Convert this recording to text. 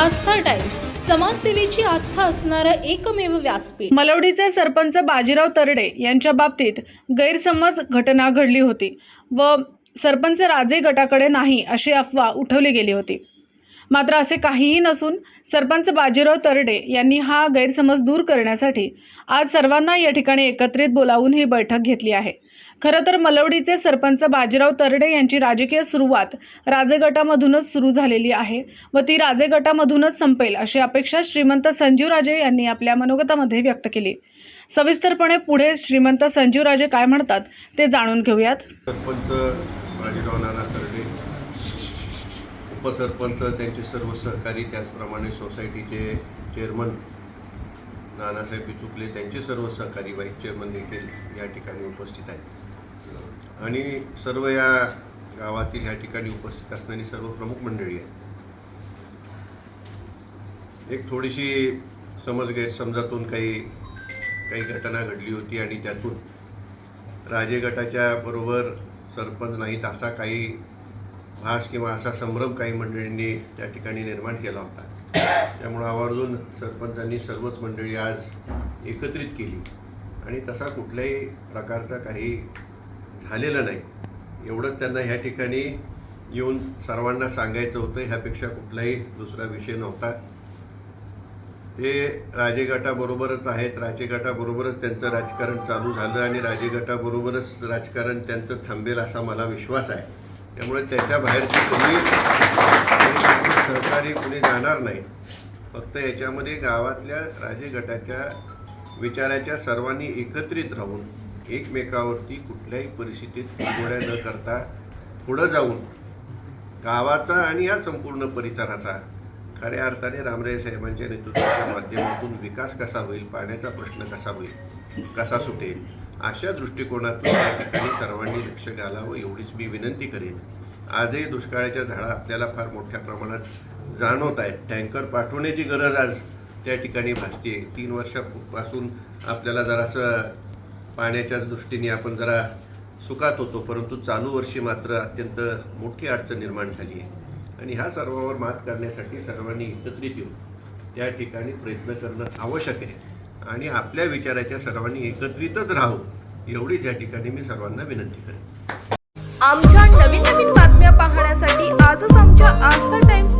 आस्था times समाजसेवेची आस्था असणारं एकमेव व्यासपीठ. मलवडीचे सरपंच बाजीराव तरडे यांच्या बाबतीत गैरसमज घटना घडली होती व सरपंच राजे गटाकडे नाही अशी अफवा उठवली गेली होती. मात्र असे काहीही नसून सरपंच बाजीराव तरडे यांनी हा गैरसमज दूर करण्यासाठी आज सर्वांना या ठिकाणी एकत्रित बोलावून ही बैठक घेतली आहे. खरं तर मलवडीचे सरपंच बाजीराव तरडे यांची राजकीय सुरुवात राजे गटामधूनच सुरू झालेली आहे व ती राजे गटामधूनच संपेल अशी अपेक्षा श्रीमंत संजीवराजे यांनी आपल्या मनोगतामध्ये व्यक्त केली. सविस्तरपणे पुढे श्रीमंत संजीवराजे काय म्हणतात ते जाणून घेऊयात. सरपंच बाजीराव नाना तरडे उपसरपंच त्यांचे सर्व सहकारी त्याचप्रमाणे सोसायटीचे चेअरमन नानासाहेब पिचुकले त्यांचे सर्व सहकारी व्हाईस चेअरमन देखील या ठिकाणी उपस्थित आहेत. आणि सर्व या गावातील या ठिकाणी उपस्थित असणारी सर्व प्रमुख मंडळी आहे एक थोडीशी समज गैरसमजातून काही काही घटना घडली होती आणि त्यातून राजे गटाच्या बरोबर सरपंच नाहीत असा काही भास किंवा असा संभ्रम काही मंडळींनी त्या ठिकाणी निर्माण केला होता. त्यामुळं आवर्जून सरपंचांनी सर्वच मंडळी आज एकत्रित केली. आणि तसा कुठल्याही प्रकारचा काही झालेलं नाही. एवढंच त्यांना ह्या ठिकाणी येऊन सर्वांना सांगायचं होतं ह्यापेक्षा कुठलाही दुसरा विषय नव्हता. ते राजेगटाबरोबरच आहेत. राजे गटाबरोबरच त्यांचं राजकारण चालू झालं आणि राजे गटाबरोबरच राजकारण त्यांचं थांबेल असा मला विश्वास आहे. त्यामुळे त्याच्या बाहेरची कोणी सहकारी कुणी जाणार नाही. फक्त याच्यामध्ये गावातल्या राजे गटाच्या विचाराच्या सर्वांनी एकत्रित राहून एकमेकावरती कुठल्याही परिस्थितीत गोड्या न करता पुढं जाऊन गावाचा आणि या संपूर्ण परिसराचा खऱ्या अर्थाने रामराय साहेबांच्या नेतृत्वाच्या माध्यमातून विकास कसा होईल पाण्याचा प्रश्न कसा होईल कसा सुटेल अशा दृष्टिकोनातून या ठिकाणी सर्वांनी लक्ष घालावं एवढीच मी विनंती करेन. आजही दुष्काळाच्या झाडा आपल्याला फार मोठ्या प्रमाणात जाणवत आहेत. टँकर पाठवण्याची गरज आज त्या ठिकाणी भासते तीन वर्षापासून आपल्याला जरासं पाण्याच्याच दृष्टीने आपण जरा सुखात होतो परंतु चालू वर्षी मात्र अत्यंत मोठी अडचण निर्माण झाली आहे. आणि ह्या सर्वावर मात करण्यासाठी सर्वांनी एकत्रित येऊन त्या ठिकाणी प्रयत्न करणं आवश्यक आहे. आणि आपल्या विचाराच्या सर्वांनी एकत्रितच राहावं एवढीच या ठिकाणी मी सर्वांना विनंती करेन. आमच्या नवीन नवीन बातम्या पाहण्यासाठी आजच आमच्या आस्था टाइम्स